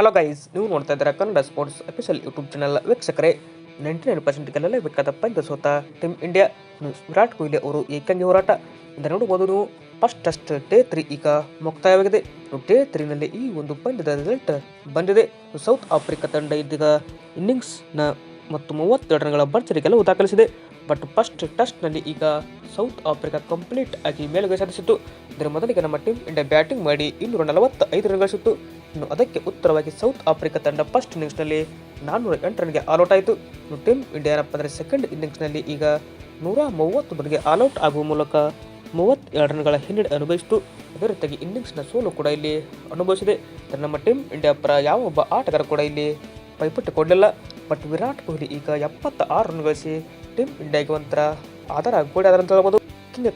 Hello guys ನೀವು ನೋಡ್ತಾ ಇದ್ದೀರಾ Kannada sports official YouTube channel ವೀಕ್ಷಕರೇ ನೈಂಟಿ ನೈನ್ ಪರ್ಸೆಂಟ್ ಗೆಲ್ಲಲೇ ಬೇಕಾದ ಪಂದ್ಯ ಸೋತ ಟೀಮ್ ಇಂಡಿಯಾ ವಿರಾಟ್ ಕೊಹ್ಲಿ ಅವರು ಏಕಾಂಗಿ ಹೋರಾಟ. ಇಂದ ನೋಡಬಹುದು ನೀವು. ಫಸ್ಟ್ ಟೆಸ್ಟ್ ಡೇ ತ್ರೀ ಈಗ ಮುಕ್ತಾಯವಾಗಿದೆ. ಡೇ ತ್ರೀನಲ್ಲಿ ಈ ಒಂದು ಪಂದ್ಯದ ರಿಸಲ್ಟ್ ಬಂದಿದೆ. ಸೌತ್ ಆಫ್ರಿಕಾ ತಂಡ ಇದೀಗ ಇನ್ನಿಂಗ್ಸ್ನ ಮತ್ತು ಮೂವತ್ತೆರಡು ರನ್ಗಳ ಭರ್ಜರಿ ಗೆಲುವು ದಾಖಲಿಸಿದೆ ಬಟ್ ಫಸ್ಟ್ ಟೆಸ್ಟ್ನಲ್ಲಿ ಈಗ ಸೌತ್ ಆಫ್ರಿಕಾ ಕಂಪ್ಲೀಟ್ ಆಗಿ ಮೇಲುಗೈ ಸಾಧಿಸಿತ್ತು. ಇದರ ಮೊದಲಿಗೆ ನಮ್ಮ ಟೀಮ್ ಇಂಡಿಯಾ ಬ್ಯಾಟಿಂಗ್ ಮಾಡಿ ಇನ್ನೂರ ನಲವತ್ತೈದು ರನ್ ಗಳಿಸಿತ್ತು ಇನ್ನು ಅದಕ್ಕೆ ಉತ್ತರವಾಗಿ ಸೌತ್ ಆಫ್ರಿಕಾ ತಂಡ ಫಸ್ಟ್ ಇನ್ನಿಂಗ್ಸ್ನಲ್ಲಿ ನಾನ್ನೂರ ಎಂಟು ರನ್ಗೆ ಆಲ್ಔಟ್ ಆಯಿತು. ಇನ್ನು ಟೀಮ್ ಇಂಡಿಯಾ ಏನಪ್ಪ ಅಂದರೆ ಸೆಕೆಂಡ್ ಇನ್ನಿಂಗ್ಸ್ನಲ್ಲಿ ಈಗ ನೂರ ಮೂವತ್ತು ರನ್ಗೆ ಆಲ್ಔಟ್ ಆಗುವ ಮೂಲಕ ಮೂವತ್ತೆರಡು ರನ್ಗಳ ಹಿನ್ನಡೆ ಅನುಭವಿಸಿತು. ಅದೇ ರೀತಿಯಾಗಿ ಇನ್ನಿಂಗ್ಸ್ನ ಸೋಲು ಕೂಡ ಇಲ್ಲಿ ಅನುಭವಿಸಿದೆ. ನಮ್ಮ ಟೀಮ್ ಇಂಡಿಯಾ ಪರ ಯಾವ ಒಬ್ಬ ಆಟಗಾರ ಕೂಡ ಇಲ್ಲಿ ಪೈಪಟ್ಟು ಕೊಡಲಿಲ್ಲ ಬಟ್ ವಿರಾಟ್ ಕೊಹ್ಲಿ ಈಗ ಎಪ್ಪತ್ತ ಆರು ರನ್ ಗಳಿಸಿ ಟೀಮ್ ಇಂಡಿಯಾಗೆ ಒಂಥರ ಆಧಾರ ಗೋಡೆ ಆಧಾರ ಅಂತ ಹೇಳ್ಬೋದು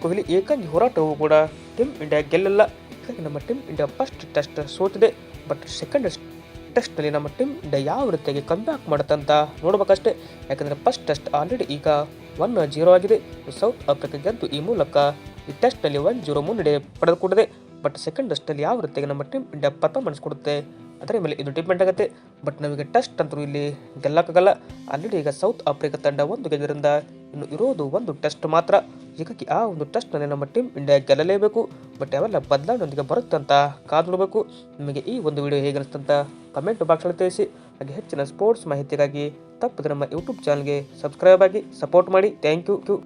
ಕೊಹ್ಲಿ ಏಕಾಂಗಿ ಹೋರಾಟವೂ ಕೂಡ ಟೀಮ್ ಇಂಡಿಯಾ ಗೆಲ್ಲಿಲ್ಲ. ನಮ್ಮ ಟೀಮ್ ಇಂಡಿಯಾ ಫಸ್ಟ್ ಟೆಸ್ಟ್ ಸೋತಿದೆ. ಬಟ್ ಸೆಕೆಂಡ್ ಟೆಸ್ಟ್ನಲ್ಲಿ ನಮ್ಮ ಟೀಮ್ ಇಂಡಿಯಾ ಯಾವ ರೀತಿಯಾಗಿ ಕಮ್ಬ್ಯಾಕ್ ಮಾಡುತ್ತೆ ಅಂತ ನೋಡಬೇಕಷ್ಟೇ. ಯಾಕಂದರೆ ಫಸ್ಟ್ ಟೆಸ್ಟ್ ಆಲ್ರೆಡಿ ಈಗ ಒನ್ ಜೀರೋ ಆಗಿದೆ. ಸೌತ್ ಆಫ್ರಿಕಾ ಗೆದ್ದು ಈ ಮೂಲಕ ಈ ಟೆಸ್ಟ್ನಲ್ಲಿ ಒನ್ ಜೀರೋ ಮುನ್ನಡೆ ಪಡೆದುಕೊಂಡಿದೆ. ಬಟ್ ಸೆಕೆಂಡ್ ಟೆಸ್ಟಲ್ಲಿ ಯಾವ ರೀತಿಯಾಗಿ ನಮ್ಮ ಟೀಮ್ ಇಂಡಿಯಾ ಪರ್ಫಾರ್ಮೆನ್ಸ್ ಕೊಡುತ್ತೆ ಅದರ ಮೇಲೆ ಇದು ಡಿಪೆಂಡ್ ಆಗುತ್ತೆ. ಬಟ್ ನಮಗೆ ಟೆಸ್ಟ್ ಅಂತೂ ಇಲ್ಲಿ ಗೆಲ್ಲಕ್ಕಾಗಲ್ಲ. ಆಲ್ರೆಡಿ ಈಗ ಸೌತ್ ಆಫ್ರಿಕಾ ತಂಡ ಒಂದು ಗೆದ್ದರಿಂದ ಇನ್ನು ಇರೋದು ಒಂದು ಟೆಸ್ಟ್ ಮಾತ್ರ. ಹೀಗಾಗಿ ಆ ಒಂದು ಟೆಸ್ಟ್ನಲ್ಲಿ ನಮ್ಮ ಟೀಮ್ ಇಂಡಿಯಾ ಗೆಲ್ಲಲೇಬೇಕು. ಬಟ್ ಅವೆಲ್ಲ ಬದಲಾವಣೆಯೊಂದಿಗೆ ಬರುತ್ತೆ ಅಂತ ಕಾದು ನೋಡಬೇಕು. ನಿಮಗೆ ಈ ಒಂದು ವಿಡಿಯೋ ಹೇಗೆ ಅನಿಸ್ತಂತ ಕಮೆಂಟ್ ಬಾಕ್ಸಲ್ಲಿ ತಿಳಿಸಿ. ಹಾಗೆ ಹೆಚ್ಚಿನ ಸ್ಪೋರ್ಟ್ಸ್ ಮಾಹಿತಿಗಾಗಿ ತಪ್ಪದೆ ನಮ್ಮ ಯೂಟ್ಯೂಬ್ ಚಾನಲ್ಗೆ ಸಬ್ಸ್ಕ್ರೈಬ್ ಆಗಿ ಸಪೋರ್ಟ್ ಮಾಡಿ. Thank you